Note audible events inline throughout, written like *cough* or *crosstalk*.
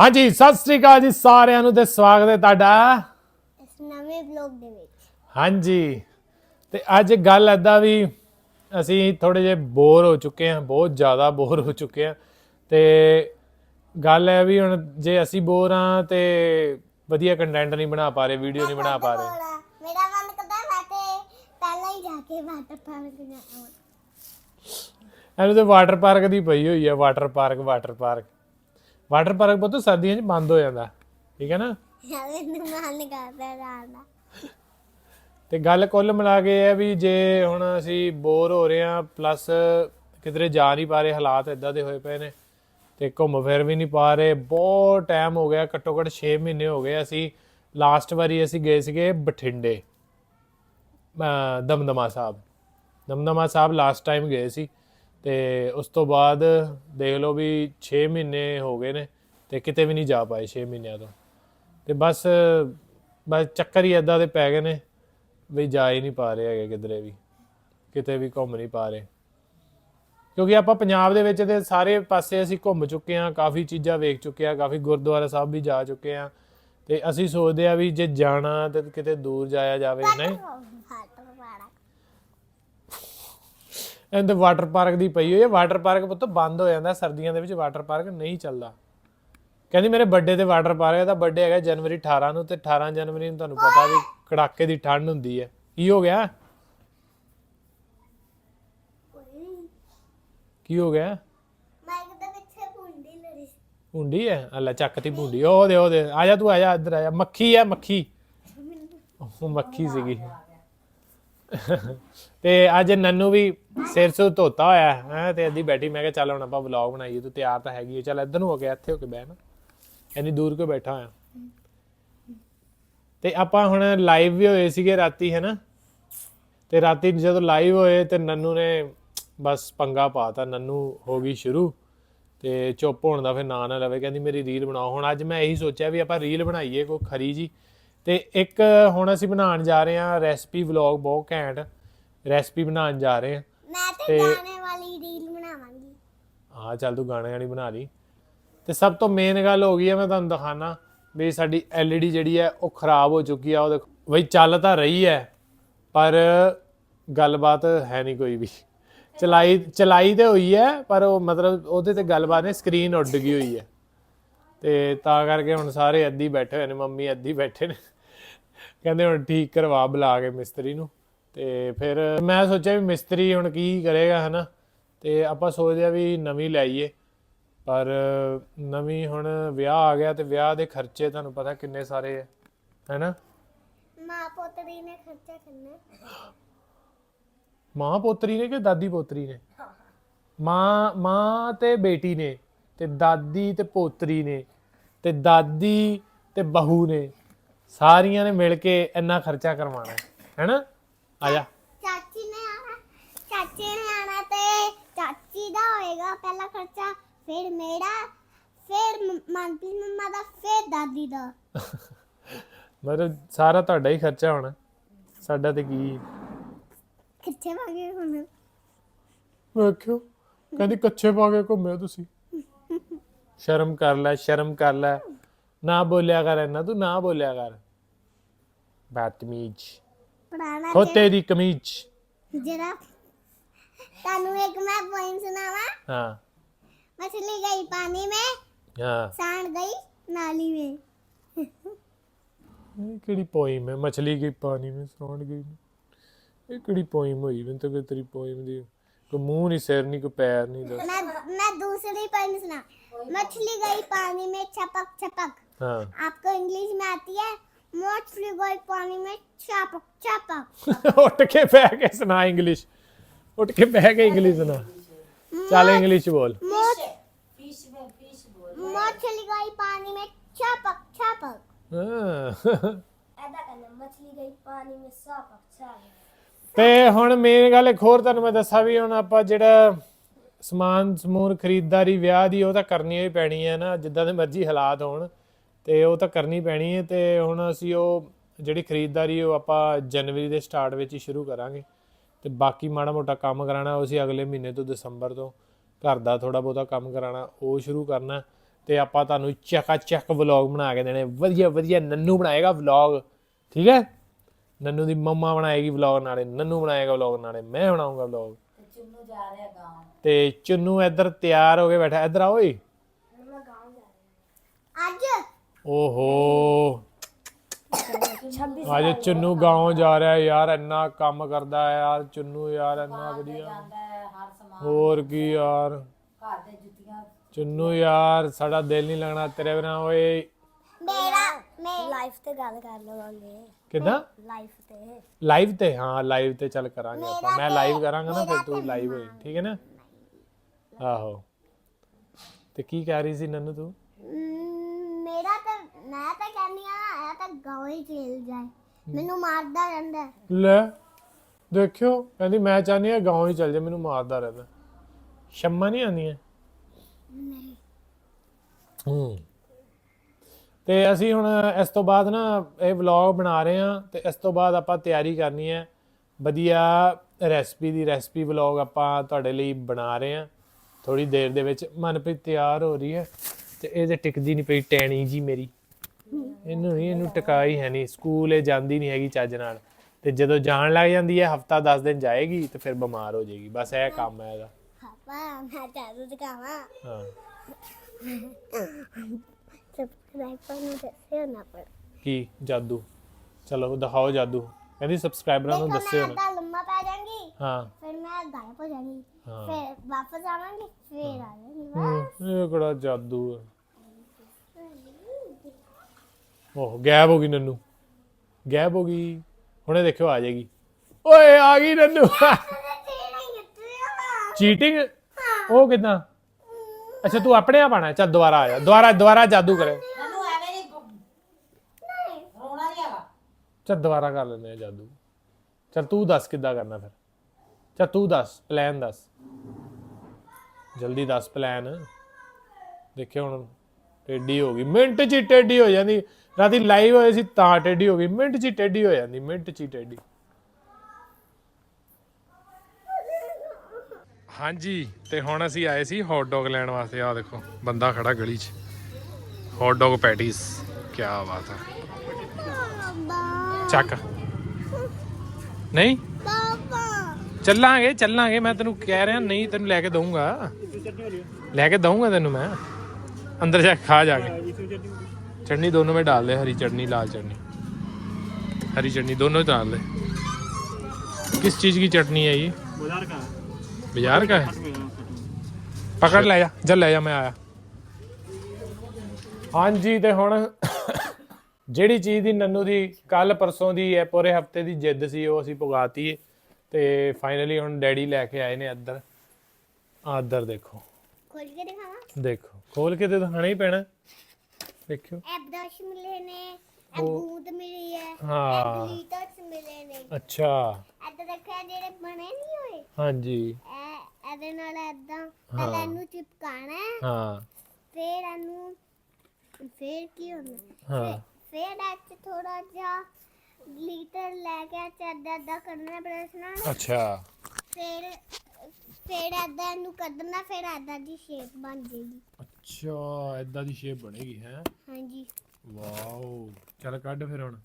ਹਾਂਜੀ ਸਤਿ ਸ੍ਰੀ ਅਕਾਲ ਜੀ ਸਾਰਿਆਂ ਨੂੰ ਤੇ ਸਵਾਗਤ ਹੈ ਤੁਹਾਡਾ। ਇਸ ਨਵੇਂ ਵਲੌਗ ਦੇ ਵਿੱਚ। ਹਾਂਜੀ ਤੇ ਅੱਜ ਗੱਲ ਐਦਾਂ ਵੀ ਅਸੀਂ ਥੋੜੇ ਜਿਹਾ ਬੋਰ ਹੋ ਚੁੱਕੇ ਹਾਂ ਬਹੁਤ ਜ਼ਿਆਦਾ ਬੋਰ ਹੋ ਚੁੱਕੇ ਹਾਂ। ਤੇ ਗੱਲ ਹੈ ਵੀ ਹੁਣ ਜੇ ਅਸੀਂ ਬੋਰ ਹਾਂ ਤੇ ਵਧੀਆ ਕੰਟੈਂਟ ਨਹੀਂ ਬਣਾ ਪਾ ਰਹੇ ਵੀਡੀਓ ਨਹੀਂ ਬਣਾ ਪਾ ਰਹੇ। ਮੇਰਾ ਮਨ ਕਰਦਾ ਮੈਂ ਤੇ ਪਹਿਲਾਂ ਹੀ ਜਾ ਕੇ ਵਾਟਰ ਪਾਰਕ ਜਾਵਾਂ। ਇਹਨੂੰ ਤੇ ਵਾਟਰ ਪਾਰਕ ਦੀ ਪਈ ਹੋਈ ਹੈ water park water park water park ਬਹੁਤ ਸਰਦੀਆਂ 'ਚ ਬੰਦ ਹੋ ਜਾਂਦਾ ਠੀਕ ਹੈ ਨਾ? ਯਾਰ ਮੈਨੂੰ ਮਨ ਕਰਦਾ ਜਾਣਾ ਤੇ ਗੱਲ ਕੁੱਲ ਮਿਲਾ ਕੇ ਇਹ ਹੈ ਵੀ ਜੇ ਹੁਣ ਅਸੀਂ ਬੋਰ ਹੋ ਰਹੇ ਹਾਂ ਪਲੱਸ ਕਿਧਰੇ ਜਾ ਨਹੀਂ ਪਾ ਰਹੇ ਹਾਲਾਤ ਇਦਾਂ ਦੇ ਹੋਏ ਪਏ ਨੇ ਤੇ ਘੁੰਮ ਫਿਰ ਵੀ ਨਹੀਂ ਪਾ ਰਹੇ ਬਹੁਤ ਟਾਈਮ ਹੋ ਗਿਆ ਘੱਟੋ ਘੱਟ 6 ਮਹੀਨੇ ਹੋ ਗਏ ਅਸੀਂ ਲਾਸਟ ਵਾਰੀ ਅਸੀਂ ਗਏ ਸੀਗੇ ਬਠਿੰਡੇ ਦਮਦਮਾ ਸਾਹਿਬ। ਦਮਦਮਾ ਸਾਹਿਬ ਲਾਸਟ ਟਾਈਮ ਗਏ ਸੀ। ਤੇ ਉਸ ਤੋਂ ਬਾਅਦ ਦੇਖ ਲਓ ਵੀ 6 ਮਹੀਨੇ ਹੋ ਗਏ ਨੇ ਤੇ ਕਿਤੇ ਵੀ ਨਹੀਂ ਜਾ ਪਾਏ 6 ਮਹੀਨਿਆਂ ਤੋਂ। ਤੇ ਬਸ ਬਸ ਚੱਕਰ ਹੀ ਇਦਾਂ ਦੇ ਪੈ ਗਏ ਨੇ ਵੀ ਜਾ ਹੀ ਨਹੀਂ ਪਾ ਰਹੇ ਹੈਗੇ ਕਿਧਰੇ ਵੀ ਕਿਤੇ ਵੀ ਘੁੰਮ ਨਹੀਂ ਪਾ ਰਹੇ। ਕਿਉਂਕਿ ਆਪਾਂ ਪੰਜਾਬ ਦੇ ਵਿੱਚ ਤੇ ਸਾਰੇ ਪਾਸੇ ਅਸੀਂ ਘੁੰਮ ਚੁੱਕੇ ਹਾਂ ਕਾਫੀ ਚੀਜ਼ਾਂ ਵੇਖ ਚੁੱਕੇ ਹਾਂ ਕਾਫੀ ਗੁਰਦੁਆਰਾ ਸਾਹਿਬ ਵੀ ਜਾ ਚੁੱਕੇ ਹਾਂ ਤੇ ਅਸੀਂ ਸੋਚਦੇ ਆ ਵੀ ਜੇ ਜਾਣਾ ਤੇ ਕਿਤੇ ਦੂਰ ਜਾਇਆ ਜਾਵੇ ਨਹੀਂ ਵਾਟਰ ਪਾਰਕ ਇਹਦੇ ਵਾਟਰ ਪਾਰਕ ਦੀ ਪਈ ਹੋਈ ਹੈ। ਵਾਟਰ ਪਾਰਕ ਪੁੱਤ ਬੰਦ ਹੋ ਜਾਂਦਾ, ਸਰਦੀਆਂ ਦੇ ਵਿੱਚ ਵਾਟਰ ਪਾਰਕ ਨਹੀਂ ਚੱਲਦਾ। ਕਹਿੰਦੀ ਮੇਰੇ ਬਰਥਡੇ ਤੇ ਵਾਟਰ ਪਾਰਕ ਹੈ ਬਰਥਡੇ ਹੈਗਾ ਜਨਵਰੀ 18 ਨੂੰ, ਤੇ 18 ਜਨਵਰੀ ਨੂੰ ਤੁਹਾਨੂੰ ਪਤਾ ਵੀ ਕੜਾਕੇ ਦੀ ਠੰਡ ਹੁੰਦੀ ਹੈ। ਕੀ ਹੋ ਗਿਆ? ਕੀ ਹੋ ਗਿਆ? ਮੈਂ ਕਿਤੇ ਪਿੱਛੇ ਭੁੰਡੀ ਲੜੀ ਭੁੰਡੀ ਹੈ? ਅੱਲਾ ਚੱਕਤੀ ਭੁੰਡੀ। ਉਹ ਦੇ ਉਹ ਦੇ, ਆ ਜਾ ਤੂੰ, ਆ ਜਾ, ਇੱਧਰ ਆ ਜਾ। ਮੱਖੀ ਹੈ, ਮੱਖੀ। ਉਹ ਮੱਖੀ ਸੀਗੀ। ਤੇ ਅੱਜ ਨੰਨੂ ਵੀ ਸਿਰ ਸੁਰ ਧੋਤਾ ਹੋਇਆ ਹੈ ਤੇ ਅੱਧੀ ਬੈਠੀ, ਮੈਂ ਕਿਹਾ ਚੱਲ ਹੁਣ ਆਪਾਂ ਵਲੌਗ ਬਣਾਈਏ, ਤੂੰ ਤਿਆਰ ਤਾਂ ਹੈਗੀ ਹੈ ਚੱਲ ਇੱਧਰ ਨੂੰ ਹੋ ਗਿਆ ਇੱਥੇ ਹੋ ਕੇ ਬਹਿ ਨਾ। ਇੰਨੀ ਦੂਰ ਕਿਉਂ ਬੈਠਾ ਹੋਇਆ? ਤੇ ਆਪਾਂ ਹੁਣ ਲਾਈਵ ਵੀ ਹੋਏ ਸੀਗੇ ਰਾਤੀ ਹੈ ਨਾ ਤੇ ਰਾਤੀ ਜਦੋਂ ਲਾਈਵ ਹੋਏ ਤੇ ਨੰਨੂ ਨੇ ਬਸ ਪੰਗਾ ਪਾਤਾ, ਨੰਨੂ ਹੋ ਗਈ ਸ਼ੁਰੂ। ਤੇ ਚੁੱਪ ਹੋਣ ਦਾ ਫਿਰ ਨਾਂ ਨਾ ਲਵੇ, ਕਹਿੰਦੀ ਮੇਰੀ ਰੀਲ ਬਣਾਓ। ਹੁਣ ਅੱਜ ਮੈਂ ਇਹੀ ਸੋਚਿਆ ਵੀ ਆਪਾਂ ਰੀਲ ਬਣਾਈਏ, ਕੋਈ ਖਰੀ ਜੀ। ਤੇ ਇੱਕ ਹੁਣ ਅਸੀਂ ਬਣਾਉਣ ਜਾ ਰਹੇ ਹਾਂ ਰੈਸਪੀ ਵਲੌਗ ਬਹੁਤ ਘੈਂਟ ਰੈਸਪੀ ਬਣਾਉਣ ਜਾ ਰਹੇ ਹਾਂ। ਮੈਂ ਤੇ ਗਾਣੇ ਵਾਲੀ ਰੀਲ ਬਣਾਵਾਂਗੀ। ਹਾਂ ਚੱਲ ਤੂੰ ਗਾਣੇ ਵਾਲੀ ਬਣਾ ਲਈ। ਤੇ ਸਭ ਤੋਂ ਮੇਨ ਗੱਲ ਹੋ ਗਈ ਹੈ ਮੈਂ ਤੁਹਾਨੂੰ ਦਿਖਾਣਾ ਵੀ ਸਾਡੀ LED ਜਿਹੜੀ ਹੈ ਉਹ ਖਰਾਬ ਹੋ ਚੁੱਕੀ ਆ। ਉਹ ਦੇਖੋ ਬਈ ਚੱਲ ਤਾਂ ਰਹੀ ਹੈ ਪਰ ਗੱਲਬਾਤ ਹੈ ਨਹੀਂ ਕੋਈ ਵੀ। ਚਲਾਈ ਚਲਾਈ ਤੇ ਹੋਈ ਹੈ ਪਰ ਉਹ ਮਤਲਬ ਉਹਦੇ ਤੇ ਗੱਲਬਾਤ ਨੇ ਸਕਰੀਨ ਉੱਡ ਗਈ ਹੋਈ ਹੈ ਤੇ ਤਾਂ ਕਰਕੇ ਹੁਣ ਸਾਰੇ ਅੱਧੀ ਬੈਠੇ ਹੋਏ ਨੇ ਮੰਮੀ ਅੱਧੀ ਬੈਠੇ ਨੇ। ਕਹਿੰਦੇ ਹੁਣ ਠੀਕ ਕਰਵਾ ਬੁਲਾ ਕੇ ਮਿਸਤਰੀ ਨੂੰ ਤੇ ਫਿਰ ਮੈਂ ਸੋਚਿਆ ਵੀ ਮਿਸਤਰੀ ਹੁਣ ਕੀ ਕਰੇਗਾ ਹਨਾ ਤੇ ਆਪਾਂ ਸੋਚਦੇ ਆ ਵੀ ਨਵੀਂ ਲਾਈਏ। ਪਰ ਨਵੀਂ ਹੁਣ ਵਿਆਹ ਆ ਗਿਆ ਤੇ ਵਿਆਹ ਦੇ ਖਰਚੇ ਤੁਹਾਨੂੰ ਪਤਾ ਕਿੰਨੇ ਸਾਰੇ ਹੈ ਹੈਨਾ? ਮਾਂ ਪੋਤਰੀ ਨੇ ਖਰਚਾ ਕਰਨਾ ਮਾਂ ਪੋਤਰੀ ਨੇ ਕਿ ਦਾਦੀ ਪੋਤਰੀ ਨੇ? ਮਾਂ ਮਾਂ ਤੇ ਬੇਟੀ ਨੇ ਤੇ ਦਾਦੀ ਤੇ ਪੋਤਰੀ ਨੇ ਤੇ ਦਾਦੀ ਤੇ ਬਹੂ ਨੇ। ਸਾਰੀਆਂ ਨੇ ਮਿਲ ਕੇ ਇੰਨਾ ਖਰਚਾ ਕਰਵਾਉਣਾ ਹੈ ਹੈਨਾ? ਆ ਜਾ। ਚਾਚੀ ਨੇ ਆਣਾ ਚਾਚੀ ਨੇ ਆਣਾ ਤੇ ਚਾਚੀ ਦਾ ਹੋਏਗਾ ਪਹਿਲਾ ਖਰਚਾ ਫਿਰ ਮੇਰਾ ਫਿਰ ਮ- ਮਨਪ੍ਰੀਤ ਮੰਮਾ ਦਾ ਫਿਰ ਦਾਦੀ ਦਾ। *laughs* ਮਤਲਬ ਸਾਰਾ ਤੁਹਾਡਾ ਹੀ ਖਰਚਾ ਹੋਣਾ। ਸਾਡਾ ਤੇ ਕੀ? ਕਿੱਥੇ ਵਾਗੇ ਹੁਣ? ਵੇਖਿਓ ਕਹਿੰਦੀ ਕੱਚੇ ਪਾ ਕੇ ਘੁੰਮਿਓ ਤੁਸੀਂ। ਸ਼ਰਮ ਕਰ ਲੈ ਸ਼ਰਮ ਕਰ ਲੈ। ਨਾ ਬੋਲਿਆ ਕਰ ਇੰਨਾ ਤੂੰ ਨਾ ਬੋਲਿਆ ਕਰ ਬਦਤਮੀਜ਼ ਪੁਰਾਣਾ ਖੋਤੇ ਦੀ ਕਮੀਜ਼ ਜਰਾ ਤੁਹਾਨੂੰ एक मैं पोइम सुनावा ਹਾਂ मछली गई पानी में ਹਾਂ सांड गई नाली में ਇਹ ਕਿਹੜੀ ਪੋਇਮ ਹੈ ਮਛਲੀ ਗਈ ਪਾਣੀ ਵਿੱਚ ਸੌਂਡ ਗਈ ਇਹ ਕਿਹੜੀ ਪੋਇਮ ਹੋਈ ਮੈਨੂੰ ਤਾਂ ਕੋਈ ਤੇਰੀ ਪੋਇਮ ਦੀ ਕੋਈ ਮੂੰਹ ਨਹੀਂ ਸਿਰ ਨਹੀਂ ਕੋਈ ਪੈਰ ਨਹੀਂ ਦਾ मैं मैं दूसरी पोइम सुना मछली गई पानी में छपक छपक ਹਾਂ आपको इंग्लिश में आती है मछली गई पानी में छपक छपक ਉੱਠ ਕੇ ਬਹਿ ਕੇ ਸੁਣਾ ਇੰਗਲਿਸ਼ ਉੱਠ ਕੇ ਬਹਿ ਕੇ ਇੰਗਲਿਸ਼ ਸੁਣਾ ਚੱਲ ਇੰਗਲਿਸ਼ ਬੋਲ मोच मछली गई पानी में छपक छपक ਹਾਂ ऐसा करना मछली गई पानी में छपक छपक ਤੇ ਹੁਣ ਮੇਨ ਗੱਲ ਇੱਕ ਹੋਰ ਤੁਹਾਨੂੰ ਮੈਂ ਦੱਸਾਂ ਵੀ ਹੁਣ ਆਪਾਂ ਜਿਹੜਾ ਸਮਾਨ ਸਮੂਨ ਖਰੀਦਦਾਰੀ ਵਿਆਹ ਦੀ ਉਹ ਤਾਂ ਕਰਨੀ ਹੀ ਪੈਣੀ ਹੈ ਨਾ ਜਿੱਦਾਂ ਦੇ ਮਰਜ਼ੀ ਹਾਲਾਤ ਹੋਣ ਤੇ ਉਹ ਤਾਂ ਕਰਨੀ ਪੈਣੀ ਹੈ ਤੇ ਹੁਣ ਅਸੀਂ ਉਹ ਜਿਹੜੀ ਖਰੀਦਦਾਰੀ ਉਹ ਆਪਾਂ ਜਨਵਰੀ ਦੇ ਸਟਾਰਟ ਵਿੱਚ ਹੀ ਸ਼ੁਰੂ ਕਰਾਂਗੇ। ਤੇ ਬਾਕੀ ਮਾੜਾ ਮੋਟਾ ਕੰਮ ਕਰਾਣਾ ਉਹ ਅਸੀਂ ਅਗਲੇ ਮਹੀਨੇ ਤੋਂ ਦਸੰਬਰ ਤੋਂ ਘਰ ਦਾ ਥੋੜਾ ਬਹੁਤਾ ਕੰਮ ਕਰਾਣਾ ਉਹ ਸ਼ੁਰੂ ਕਰਨਾ। ਤੇ ਆਪਾਂ ਤੁਹਾਨੂੰ ਚੱਕਾ ਚੱਕ ਵਲੌਗ ਬਣਾ ਕੇ ਦੇਣੇ। ਵਧੀਆ ਵਧੀਆ ਨੰਨੂ ਬਣਾਏਗਾ ਵਲੌਗ। ਠੀਕ ਹੈ? ਨੰਨੂ ਦੀ ਮੰਮਾ ਬਣਾਏਗੀ ਵਲੌਗ ਨਾਲੇ ਨੰਨੂ ਬਣਾਏਗਾ ਵਲੌਗ ਨਾਲੇ ਮੈਂ ਬਣਾਉਂਗਾ ਵਲੌਗ। ਚੁੰਨੂ ਜਾ ਰਿਹਾ ਗਾਉਂ ਤੇ ਚੁੰਨੂ ਇੱਧਰ ਤਿਆਰ ਹੋ ਕੇ ਬੈਠਾ। ਇੱਧਰ ਆ ਓਏ। ਅੱਜ ਓਹੋ। ਅੱਜ ਚੁੰਨੂ ਗਾਉਂ ਜਾ ਰਿਹਾ ਯਾਰ ਇੰਨਾ ਕੰਮ ਕਰਦਾ ਹੈ ਯਾਰ ਚੁੰਨੂ ਯਾਰ ਇੰਨਾ ਵਧੀਆ। ਜਾਂਦਾ ਹੈ ਹਰ ਸਮਾਨ। ਹੋਰ ਕੀ ਯਾਰ। ਘਰ ਦੇ ਜੁੱਤੀਆਂ। ਚੁੰਨੂ ਯਾਰ ਸਾਡਾ ਦਿਲ ਨਹੀਂ ਲੱਗਣਾ ਤੇਰੇ ਬਿਨਾ ਓਏ। ਮੇਰਾ ਮੈਂ ਲਾਈਫ ਤੇ ਗੱਲ ਕਰ ਲਵਾਂਗੇ। ਕਿਦਾਂ? ਲਾਈਫ ਤੇ। ਲਾਈਵ ਤੇ? ਹਾਂ ਲਾਈਵ ਤੇ ਚੱਲ ਕਰਾਂਗੇ ਆਪਾਂ। ਮੈਂ ਲਾਈਵ ਕਰਾਂਗਾ ਨਾ ਫਿਰ ਤੂੰ ਲਾਈਵ ਹੋਈ ਠੀਕ ਹੈ ਨਾ? ਆਹੋ। ਤੇ ਕੀ ਕਹਿ ਰਹੀ ਸੀ ਨੰਨੂ ਤਾਂ? ਮੈਂ ਤਾਂ ਕਹਿੰਦੀ ਆ ਇਹ ਤਾਂ ਗਾਉਂ ਹੀ ਚਲ ਜਾਏ। ਮੈਨੂੰ ਮਾਰਦਾ ਰਹਿੰਦਾ। ਹੈ। ਲੈ ਦੇਖਿਓ ਕਹਿੰਦੀ ਮੈਂ ਚਾਹਨੀ ਆ ਗਾਉਂ ਹੀ ਚੱਲ ਜਾ ਮੈਨੂੰ ਮਾਰਦਾ ਰਹਿੰਦਾ। ਸ਼ੰਮਾ ਨਹੀਂ ਆਉਂਦੀਆਂ? ਨਹੀਂ। ਹੂੰ। ਤੇ ਅਸੀਂ ਹੁਣ ਇਸ ਤੋਂ ਬਾਅਦ ਨਾ ਇਹ ਵਲੌਗ ਬਣਾ ਰਹੇ ਹਾਂ ਤੇ ਇਸ ਤੋਂ ਬਾਅਦ ਆਪਾਂ ਤਿਆਰੀ ਕਰਨੀ ਹੈ। ਵਧੀਆ ਰੈਸਪੀ ਦੀ ਰੈਸਪੀ ਵਲੌਗ ਆਪਾਂ ਤੁਹਾਡੇ ਲਈ ਬਣਾ ਰਹੇ ਹਾਂ। ਥੋੜੀ ਦੇਰ ਦੇ ਵਿੱਚ ਮਨਪ੍ਰੀਤ ਤਿਆਰ ਹੋ ਰਹੀ ਹੈ ਤੇ ਇਹ ਤੇ ਟਿਕਦੀ ਨਹੀਂ ਪਈ ਟੈਣੀ ਜੀ ਮੇਰੀ। ਇਹਨੂੰ ਨਹੀਂ ਇਹਨੂੰ ਟਿਕਾਈ ਹੈ ਨਹੀਂ। ਸਕੂਲ ਇਹ ਜਾਂਦੀ ਨਹੀਂ ਹੈਗੀ ਚੱਜ ਨਾਲ। ਤੇ ਜਦੋਂ ਜਾਣ ਲੱਗ ਜਾਂਦੀ ਹੈ ਹਫਤਾ 10 ਦਿਨ ਜਾਏਗੀ ਤੇ ਫਿਰ ਬਿਮਾਰ ਹੋ ਜਾਏਗੀ ਬਸ ਇਹ ਕੰਮ ਹੈ ਇਹਦਾ। ਪਾਪਾ ਮੈਂ ਜਾਦੂ ਦਿਖਾਵਾਂ ਹਾਂ। ਸਬਸਕ੍ਰਾਈਬਰ ਨੂੰ ਦੱਸਿਓ ਨਾ ਪਰ। ਕੀ? ਜਾਦੂ। ਚਲੋ ਦਿਖਾਓ ਜਾਦੂ। ਕਹਿੰਦੀ ਸਬਸਕ੍ਰਾਈਬਰਾਂ ਨੂੰ ਦੱਸਿਓ ਨਾ। ਤਾਂ ਲੰਮਾ ਪੈ ਜਾਵਾਂਗੀ ਹਾਂ। ਫਿਰ ਮੈਂ ਗਾਇਬ ਹੋ ਜਾਵਾਂਗੀ ਹਾਂ। ਫਿਰ ਵਾਪਸ ਆਵਾਂਗੀ ਫਿਰ ਆ ਜਾਵਾਂਗੀ ਹੂੰ, ਇਹ ਕਿਹੜਾ ਜਾਦੂ ਹੈ। ਉਹ ਗਾਇਬ ਹੋ ਗਈ ਨੰਨੂ। ਗਾਇਬ ਹੋ ਗਈ। ਹੁਣੇ ਦੇਖਿਓ ਆ ਜਾਏਗੀ। ਓਏ ਆ ਗਈ ਨੰਨੂ। ਚੀਟਿੰਗ? ਉਹ ਕਿਦਾਂ? ਅੱਛਾ ਤੂੰ ਆਪਣੇ ਆਪ ਆਣਾ। ਚੱਲ ਦੁਬਾਰਾ ਆ ਜਾ। ਦੁਬਾਰਾ ਦੁਬਾਰਾ ਜਾਦੂ ਕਰੇ। ਮੈਨੂੰ ਐਵੇਂ ਨਹੀਂ ਰੋਣਾ ਨਹੀਂ ਹੈਗਾ। ਚੱਲ ਦੁਬਾਰਾ ਕਰ ਲੈਂਦੇ ਆ ਜਾਦੂ। ਚੱਲ ਤੂੰ ਦੱਸ ਕਿੱਦਾਂ ਕਰਨਾ ਫਿਰ। ਚੱਲ ਤੂੰ ਦੱਸ ਪਲਾਨ ਦੱਸ। ਜਲਦੀ ਦੱਸ ਪਲਾਨ ਦੇਖਿਓ ਹੁਣ ਟੇਢੀ ਹੋ ਗਈ। ਮਿੰਟ 'ਚ ਹੀ ਟੇਢੀ ਹੋ ਜਾਂਦੀ। ਰਾਤੀ ਲਾਈਵ ਹੋਏ ਸੀ ਤਾਂ ਟੇਢੀ ਹੋ ਗਈ। ਮਿੰਟ 'ਚ ਹੀ ਟੇਢੀ ਹੋ ਜਾਂਦੀ। ਮਿੰਟ 'ਚ ਹੀ ਟੇਢੀ। ਹਾਂਜੀ, ਤੇ ਹੁਣ ਅਸੀਂ ਆਏ ਸੀ ਹੌਟ ਡੌਗ ਲੈਣ ਵਾਸਤੇ। ਆ ਦੇਖੋ, ਬੰਦਾ ਖੜਾ ਗਲੀ 'ਚ। ਹੌਟ ਡੌਗ ਪੈਟੀਸ ਕੀ ਬਾਤ ਹੈ ਚੱਕ। ਨਹੀਂ? ਚੱਲਾਂਗੇ ਚੱਲਾਂਗੇ। ਮੈਂ ਤੈਨੂੰ ਕਹਿ ਰਿਹਾ, ਨਹੀਂ, ਤੈਨੂੰ ਲੈ ਕੇ ਦਊਂਗਾ। ਲੈ ਕੇ ਦਊਂਗਾ ਤੈਨੂੰ ਮੈਂ। ਅੰਦਰ ਜਾ ਕੇ ਖਾ ਜਾ ਕੇ चटनी दोनों में डाल दे हरी चटनी लाल चटनी हरी चटनी दोनों डाल दे किस चीज की चटनी है ये बाजार का बाजार का है पकड़ ले जा जल ले जा मैं आया ਹਾਂਜੀ ਤੇ ਹੁਣ ਜਿਹੜੀ ਚੀਜ਼ ਦੀ ਨੰਨੂ ਦੀ ਕੱਲ ਪਰਸੋਂ ਦੀ ਹੈ ਪੂਰੇ ਹਫਤੇ ਦੀ ਜਿੱਦ ਸੀ ਉਹ ਅਸੀਂ ਪੁਗਾਤੀ ਏ ਤੇ ਫਾਈਨਲੀ ਹੁਣ ਡੈਡੀ ਲੈ ਕੇ ਆਏ ਨੇ ਇੱਧਰ ਆ ਇੱਧਰ ਦੇਖੋ ਖੋਲ ਕੇ ਦਿਖਾਵਾਂ ਦੇਖੋ ਖੋਲ ਕੇ ਤੇ ਦਿਖਾਣਾ ਹੀ ਪੈਣਾ। ਦੇਖਿਓ। ਇਹ ਬ੍ਰਸ਼ ਮਿਲੇ ਨੇ ਇਹ ਗੂੰਦ ਮਿਲੀ ਹੈ ਹਾਂ। ਇਹ ਗਲੀਟਰਸ ਮਿਲੇ ਨੇ। ਅੱਛਾ। ਇੱਦਾਂ ਦੇਖਿਆ ਜਿਹੜੇ ਬਣੇ ਨਹੀਂ ਹੋਏ। ਹਾਂਜੀ। ਇਹ ਇਹਦੇ ਨਾਲ ਏਦਾਂ ਪਹਿਲਾਂ ਇਹਨੂੰ ਚਿਪਕਾਣਾ ਹੈ। ਹਾਂ। ਫਿਰ ਇਹਨੂੰ ਫਿਰ ਕੀ ਹੁੰਦਾ? ਹਾਂ। ਫਿਰ 'ਚ ਥੋੜਾ ਜਿਹਾ ਗਲੀਟਰ ਲੈ ਕੇ ਚੱਦਾ ਦਾ ਕਰਨਾ ਬ੍ਰਸ਼ ਨਾਲ। ਅੱਛਾ। ਫਿਰ ਫਿਰ ਏਦਾਂ ਇਹਨੂੰ ਕੱਢਣਾ ਫਿਰ ਏਦਾਂ ਦੀ ਸ਼ੇਪ ਬਣ ਜਾਏਗੀ। ਅੱਛਾ ਇਦਾਂ ਦੀ ਸ਼ੇਪ ਬਣੇਗੀ ਹੈ? ਹਾਂਜੀ। ਵਾਓ ਚੱਲ ਕੱਢ ਫਿਰ ਹੁਣ।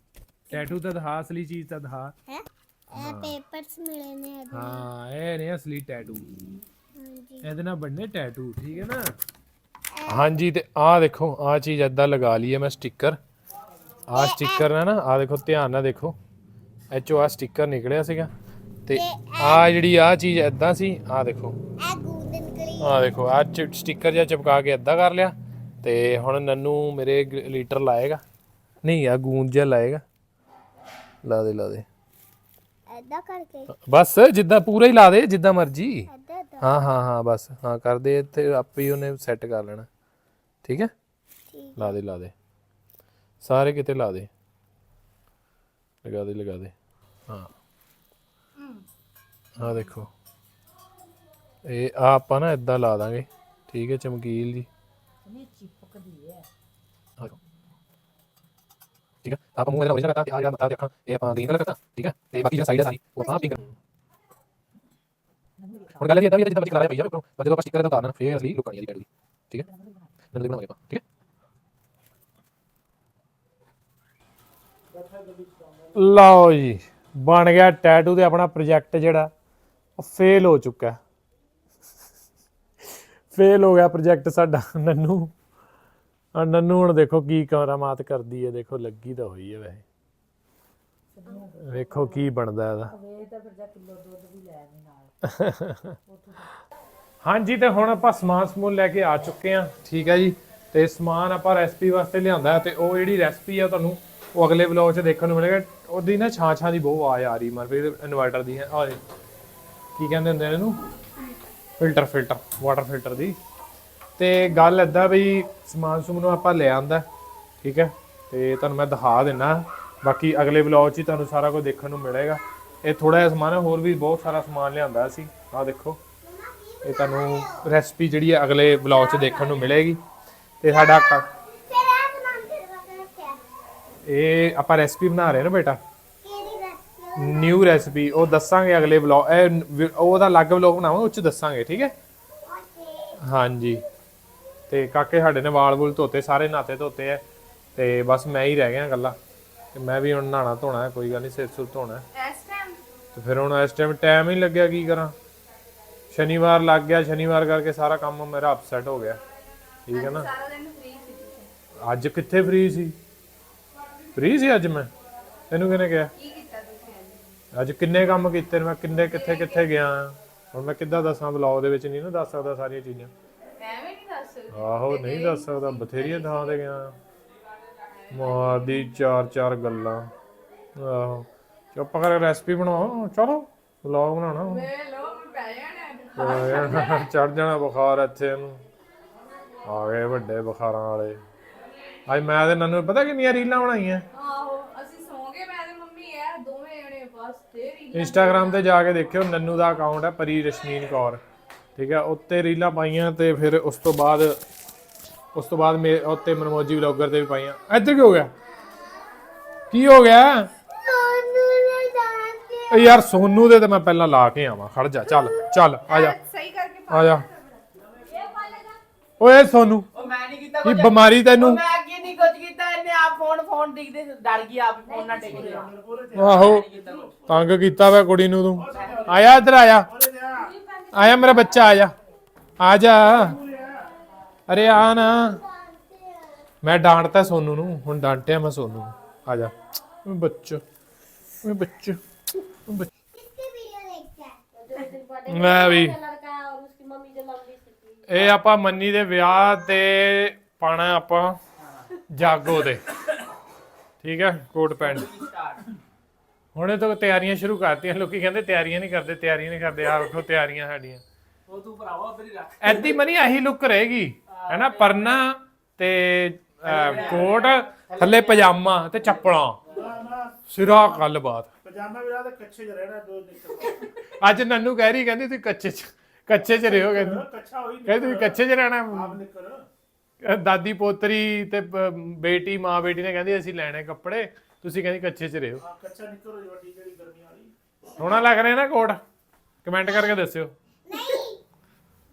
ਟੈਟੂ ਤਾਂ ਦਿਖਾ ਅਸਲੀ ਚੀਜ਼ ਤਾਂ ਦਿਖਾ। ਹੈ? ਇਹ ਪੇਪਰਸ ਮਿਲੇ ਨੇ ਇਹਦੇ ਹਾਂ ਇਹ ਨੇ ਅਸਲੀ ਟੈਟੂ ਹਾਂਜੀ। ਇਹਦੇ ਨਾਲ ਬਣਨੇ ਟੈਟੂ ਠੀਕ ਹੈ ਨਾ? ਹਾਂਜੀ ਤੇ ਆਹ ਦੇਖੋ ਆਹ ਚੀਜ਼ ਏਦਾਂ ਲਗਾ ਲਈ ਹੈ ਮੈਂ ਸਟicker ਆਹ ਸਟicker ਹੈ ਨਾ ਆਹ ਦੇਖੋ ਧਿਆਨ ਨਾਲ ਦੇਖੋ। ਚੋਂ ਆਹ ਸਟicker ਨਿਕਲਿਆ ਸੀਗਾ। ਤੇ ਆਹ ਜਿਹੜੀ ਆਹ ਚੀਜ਼ ਏਦਾਂ ਸੀ ਆਹ ਦੇਖੋ। ਇਹ ਗੂੰਦ ਨਿਕਲੀ ਆਹ ਦੇਖੋ ਸਟicker ਜਿਹਾ ਚਿਪਕਾ ਕੇ ਏਦਾਂ ਕਰ ਲਿਆ ਤੇ ਹੁਣ ਨੰਨੂ ਮੇਰੇ ਲੀਟਰ ਲਾਏਗਾ। ਨਹੀਂ ਆ ਗੂੰਦ ਜਿਹਾ ਲਾਏਗਾ। ਲਾ ਦੇ ਲਾ ਦੇ। ਏਦਾਂ ਕਰਕੇ। ਬਸ ਜਿੱਦਾਂ ਪੂਰਾ ਹੀ ਲਾ ਦੇ ਜਿੱਦਾਂ ਮਰਜ਼ੀ। ਹਾਂ ਹਾਂ ਹਾਂ ਬਸ। ਹਾਂ ਕਰ ਦੇ ਤੇ ਆਪੇ ਹੀ ਉਹਨੇ ਸੈੱਟ ਕਰ ਲੈਣਾ। ਠੀਕ ਹੈ? ਲਾ ਦੇ ਲਾ ਦੇ। ਸਾਰੇ ਕਿਤੇ ਲਾ ਦੇ। ਲਗਾ ਦੇ ਲਗਾ ਦੇ। ਹਾਂ। ਆ ਦੇਖੋ। ਇਹ ਆ ਆਪਾਂ ਨਾ ਇਦਾਂ ਲਾ ਦਾਂਗੇ। ਠੀਕ ਹੈ ਚਮਕੀਲ ਜੀ। ਨਹੀਂ ਚਿਪਕਦੀ ਹੈ। ਆ ਦੇਖੋ। ਠੀਕ ਹੈ ਆਪਾਂ ਮੂੰਹ ਇਹਦਾ ਓਰੀਜਨਲ ਕਰਤਾ ਤੇ ਆ ਜਿਹੜਾ ਮੱਥਾ ਤੇ ਅੱਖਾਂ ਇਹ ਆਪਾਂ ਗ੍ਰੀਨ ਕਲਰ ਕਰਤਾ ਠੀਕ ਹੈ? ਤੇ ਬਾਕੀ ਜਿਹੜਾ ਸਾਈਡ ਹੈ ਸਾਰੀ ਉਹ ਆਪਾਂ ਪਿੰਕ ਹੁਣ ਗੱਲ ਇਹ ਇਦਾਂ ਵੀ ਹੈ ਜਿੱਦਾਂ ਬੱਚੇ ਕਰਾ ਰਿਹਾ ਪਈ ਜਾਵੇ ਉੱਪਰੋਂ ਪਰ ਜਦੋਂ ਆਪਾਂ ਸਟicker ਦਾ ਉਤਾਰਨਾ ਫੇਰ ਅਸਲੀ ਲੁੱਕ ਆਣੀ ਹੈ ਟੈਟੂ ਦੀ ਠੀਕ ਹੈ? ਨੰਨੂ ਬਣਾਵਾਂਗੇ ਆਪਾਂ ਠੀਕ ਹੈ? ਲਓ ਜੀ ਬਣ ਗਿਆ ਟੈਟੂ ਤੇ ਆਪਣਾ ਪ੍ਰੋਜੈਕਟ ਜਿਹੜਾ। ਉਹ ਫੇਲ ਹੋ ਚੁੱਕਾ ਫੇਲ ਹੋ ਗਿਆ ਪ੍ਰੋਜੈਕਟ ਸਾਡਾ ਨੰਨੂ। ਆ ਨੰਨੂ ਹੁਣ ਦੇਖੋ ਕੀ ਕਰਾਮਾਤ ਕਰਦੀ ਹੈ, ਦੇਖੋ ਲੱਗੀ ਤਾਂ ਹੋਈ ਹੈ ਵੈਸੇ। ਵੇਖੋ ਕੀ ਬਣਦਾ ਇਹਦਾ। ਵੇ ਤਾਂ ਫਿਰ ਜਾ ਕਿਲੋ ਦੁੱਧ ਵੀ ਲੈ ਆਵੀਂ ਨਾਲ ਹਾਂਜੀ, ਤੇ ਹੁਣ ਆਪਾਂ ਸਮਾਨ ਸਮੂਨ ਲੈ ਕੇ ਆ ਚੁੱਕੇ ਆ ਠੀਕ ਹੈ ਜੀ। ਤੇ ਸਮਾਨ ਆਪਾਂ ਰੈਸਪੀ ਵਾਸਤੇ ਲਿਆਂਦਾ ਤੇ ਉਹ ਜਿਹੜੀ ਰੈਸਪੀ ਆ ਤੁਹਾਨੂੰ ਉਹ ਅਗਲੇ ਵਲੌਗ 'ਚ ਦੇਖਣ ਨੂੰ ਮਿਲੇਗਾ। ਉਹਦੀ ਨਾ ਛਾਂ ਛਾਂ ਦੀ ਬਹੁਤ ਆਵਾਜ਼ ਆ ਰਹੀ ਮਰ ਫਿਰ ਇਨਵਰਟਰ ਦੀ ਹੈ। ਆਹ ਕੀ ਕਹਿੰਦੇ ਹੁੰਦੇ ਨੇ ਇਹਨੂੰ? ਫਿਲਟਰ ਫਿਲਟਰ ਵਾਟਰ ਫਿਲਟਰ ਦੀ। ਤੇ ਗੱਲ ਏਦਾਂ ਵੀ ਸਮਾਨ ਸਮੂਨ ਆਪਾਂ ਲੈ ਆਂਦਾ ਠੀਕ ਹੈ? ਤੇ ਤੁਹਾਨੂੰ ਮੈਂ ਦਿਖਾ ਦਿੰਨਾ। ਬਾਕੀ ਅਗਲੇ ਵਲੌਗ 'ਚ ਹੀ ਤੁਹਾਨੂੰ ਸਾਰਾ ਕੁਝ ਦੇਖਣ ਨੂੰ ਮਿਲੇਗਾ। ਇਹ ਥੋੜਾ ਜਿਹਾ ਸਮਾਨ ਹੈ ਹੋਰ ਵੀ ਬਹੁਤ ਸਾਰਾ ਸਮਾਨ ਲਿਆਂਦਾ ਅਸੀਂ ਆਹ ਦੇਖੋ। ਇਹ ਤੁਹਾਨੂੰ ਰੈਸਪੀ ਜਿਹੜੀ ਹੈ ਅਗਲੇ ਵਲੌਗ 'ਚ ਦੇਖਣ ਨੂੰ ਮਿਲੇਗੀ। ਤੇ ਸਾਡਾ ਇਹ ਆਪਾਂ ਰੈਸਪੀ ਬਣਾ ਰਹੇ ਨਾ ਬੇਟਾ? ਨਿਊ ਰੈਸਪੀ ਉਹ ਦੱਸਾਂਗੇ ਅਗਲੇ ਵਲੌਗ ਇਹ ਉਹਦਾ ਅਲੱਗ ਵਲੌਗ ਬਣਾਵਾਂਗੇ ਉਹ 'ਚ ਦੱਸਾਂਗੇ ਠੀਕ ਹੈ? ਹਾਂਜੀ। ਤੇ ਕਾਕੇ ਸਾਡੇ ਨੇ ਵਾਲ ਵੂਲ ਧੋਤੇ ਸਾਰੇ ਨਾਤੇ ਧੋਤੇ ਐ। ਤੇ ਬਸ ਮੈਂ ਹੀ ਰਹਿ ਗਿਆ ਇਕੱਲਾ। ਤੇ ਮੈਂ ਵੀ ਹੁਣ ਨਹਾਣਾ ਧੋਣਾ ਕੋਈ ਗੱਲ ਨਹੀਂ ਸਿਰ ਸੁਰ ਧੋਣਾ ਹੈ ਇਸ ਟਾਈਮ ਤੇ ਫਿਰ ਹੁਣ ਇਸ ਟਾਈਮ ਟਾਈਮ ਹੀ ਲੱਗਿਆ ਕੀ ਕਰਾਂ? ਸ਼ਨੀਵਾਰ ਲੱਗ ਗਿਆ ਸ਼ਨੀਵਾਰ ਕਰਕੇ ਸਾਰਾ ਕੰਮ ਮੇਰਾ ਅਪਸੈਟ ਹੋ ਗਿਆ। ਠੀਕ ਹੈ ਨਾ? ਸਾਰਾ ਦਿਨ ਫ੍ਰੀ ਸੀ ਤੁਸੀਂ। ਅੱਜ ਕਿੱਥੇ ਫ੍ਰੀ ਸੀ? ਫ੍ਰੀ ਸੀ ਅੱਜ ਮੈਂ? ਤੈਨੂੰ ਕਿਹਨੇ ਕਿਹਾ? ਅੱਜ ਕਿੰਨੇ ਕੰਮ ਕੀਤੇ ਨੇ ਮੈਂ ਕਿੰਨੇ ਕਿੱਥੇ ਕਿੱਥੇ ਗਿਆ ਹੁਣ ਮੈਂ ਕਿੱਦਾਂ ਦੱਸਾਂ ਬਲੌਗ ਦੇ ਵਿੱਚ ਨਹੀਂ ਨਾ ਦੱਸ ਸਕਦਾ ਸਾਰੀਆਂ ਚੀਜ਼ਾਂ। ਐਵੇਂ ਨਹੀਂ ਦੱਸ ਸਕਦੇ। ਆਹੋ ਨਹੀਂ ਦੱਸ ਸਕਦਾ ਬਥੇਰੀਆਂ ਥਾਂ ਤੇ ਗਿਆ ਮਾਰਦੀ ਚਾਰ ਚਾਰ ਗੱਲਾਂ। ਆਹੋ ਚੁੱਪ ਕਰ ਰੈਸਪੀ ਬਣਾਓ। ਚਲੋ ਵਲੌਗ ਬਣਾਉਣਾ ਲੋ ਪੈ ਜਾਣਾ ਚੜ ਜਾਣਾ ਬੁਖਾਰ ਇੱਥੇ ਆ ਗਏ ਵੱਡੇ ਬੁਖਾਰਾਂ ਵਾਲੇ। ਅੱਜ ਮੈਂ ਤੇ ਨੰਨੂ ਪਤਾ ਕਿੰਨੀਆਂ ਰੀਲਾਂ ਬਣਾਈਆਂ ਆਹੋ ਅਸੀਂ ਸੌਂਗੇ ਮੈਂ ਤੇ ਮੰਮੀ ਐ ਦੋਵੇਂ ਜਣੇ ਬਸ ਤੇਰੀ ਇੰਸਟਾਗ੍ਰam ਤੇ ਜਾ ਕੇ ਦੇਖਿਓ ਨੰਨੂ ਦਾ ਅਕਾਊਂਟ ਹੈ ਪਰੀ ਰਸ਼ਮੀਨ ਕੌਰ। ਠੀਕ ਹੈ ਉੱਤੇ ਰੀਲਾਂ ਪਾਈਆਂ ਤੇ ਫਿਰ ਉਸ ਤੋਂ ਬਾਅਦ ਉਸ ਤੋਂ ਬਾਅਦ ਮੇ ਉੱਤੇ ਮਨਮੋਜੀ ਵਲੌਗਰ ਤੇ ਵੀ ਪਾਈਆਂ। ਇੱਧਰ ਕੀ ਹੋ ਗਿਆ? ਕੀ ਹੋ ਗਿਆ? ਯਾਰ ਸੋਨੂ ਦੇ ਤੇ ਮੈਂ ਪਹਿਲਾਂ ਲਾ ਕੇ ਆਵਾਂ। ਖੜ ਜਾ ਚੱਲ ਚੱਲ ਆ ਜਾ। ਸਹੀ ਕਰਕੇ ਆ ਜਾ। ਓਏ ਸੋਨੂ ਉਹ ਮੈਂ ਨਹੀਂ ਕੀਤਾ ਕੁਝ ਬਿਮਾਰੀ ਤੈਨੂੰ? ਮੈਂ ਅੱਗੇ ਕੁਝ ਕੀਤਾ, ਇਹਨੇ ਆਪ ਫੋਨ ਫੋਨ ਡਿੱਗਦੇ, ਡਰ ਗਈ ਆਪ ਫੋਨ ਨਾ ਡਿੱਗ ਜਾ ਆਹੋ, ਤੰਗ ਕੀਤਾ ਵਾ ਕੁੜੀ ਨੂੰ ਤੂੰ। ਆਇਆ ਇੱਧਰ, ਆਇਆ। ਆਇਆ ਮੇਰਾ ਬੱਚਾ, ਆਇਆ। ਆ ਜਾ। ਅਰੇ ਆ ਨਾ। ਮੈਂ ਡਾਂਟਦਾ ਸੋਨੂ ਨੂੰ, ਹੁਣ ਡਾਂਟਿਆ ਮੈਂ ਸੋਨੂ ਨੂੰ। ਆ ਜਾ। ਓਏ ਬੱਚਾ ਓਏ ਬੱਚਾ ਓਏ ਬੱਚਾ। ਲੈ ਵੀ। ਇਹ ਆਪਾਂ ਮੰਨੀ ਦੇ ਵਿਆਹ ਤੇ ਪਾਣਾ ਆਪਾਂ। ਜਾਗੋ ਤੇ ਠੀਕ ਹੈ ਕੋਟ ਪੈਂਟ। ਹੁਣੇ ਤੋਂ ਤਿਆਰੀਆਂ ਸ਼ੁਰੂ ਕਰਤੀਆਂ। ਲੋਕੀ ਕਹਿੰਦੇ ਤਿਆਰੀਆਂ ਨਹੀਂ ਕਰਦੇ ਤਿਆਰੀਆਂ ਨਹੀਂ ਕਰਦੇ। ਆ ਵੇਖੋ ਤਿਆਰੀਆਂ ਸਾਡੀਆਂ। ਉਹ ਤੂੰ ਭਰਾਵਾ ਉਧਰ ਹੀ ਰੱਖ। ਐਦੀ ਮਨੀ ਆਹੀ ਲੁੱਕ ਰਹੇਗੀ। ਹੈਨਾ ਪਰਨਾ ਤੇ ਕੋਟ ਥੱਲੇ ਪਜਾਮਾ ਤੇ ਚੱਪਲਾਂ। ਸਿਰਾ ਗੱਲਬਾਤ। ਪਜਾਮਾ ਵੀ ਰਾਤ ਕੱਚੇ ਚ ਰਹਿਣਾ ਦੋ ਨਿਕਲ ਅੱਜ ਨੰਨੂ ਕਹਿ ਰਹੀ ਕਹਿੰਦੀ ਤੁਸੀਂ ਕੱਚੇ ਚ ਕੱਚੇ ਚ ਰਹੋ ਕਹਿੰਦੀ। ਕੱਚਾ ਹੋਈ ਕਹਿੰਦੀ ਤੁਸੀਂ ਕੱਚੇ ਚ ਰਹਿਣਾ। ਆਪ ਨਿਕਲ ਅਹ ਦਾਦੀ ਪੋਤਰੀ ਤੇ ਬੇਟੀ ਮਾਂ ਬੇਟੀ ਨੇ ਕਹਿੰਦੀ ਅਸੀਂ ਲੈਣੇ ਕੱਪੜੇ ਤੁਸੀਂ ਕਹਿੰਦੀ ਕੱਚੇ ਚ ਰਹੋ। ਹਾਂ ਕੱਚਾ ਨਿਕਲੋ ਜੀ ਵੱਡੀ ਜਿਹੜੀ ਗਰਮੀ ਵਾਲੀ। ਸੋਹਣਾ ਲੱਗ ਰਿਹਾ ਨਾ ਕੋਟ? ਕਮੈਂਟ ਕਰਕੇ ਦੱਸਿਓ। ਨਹੀਂ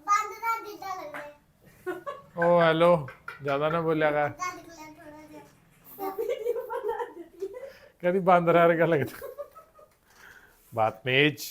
ਬੰਦ ਦਾ ਜਿੱਦਾਂ ਲੱਗਦਾ। ਓ ਹੈਲੋ ਜ਼ਿਆਦਾ ਨਾ ਬੋਲਿਆ ਕਰ। ਦਾਦੀ ਕੋਲ ਹੈ। ਥੋੜਾ ਕਹਿੰਦੀ ਬਾਂਦਰ ਲੱਗਦਾ। ਬਾਤ ਮੇਜ।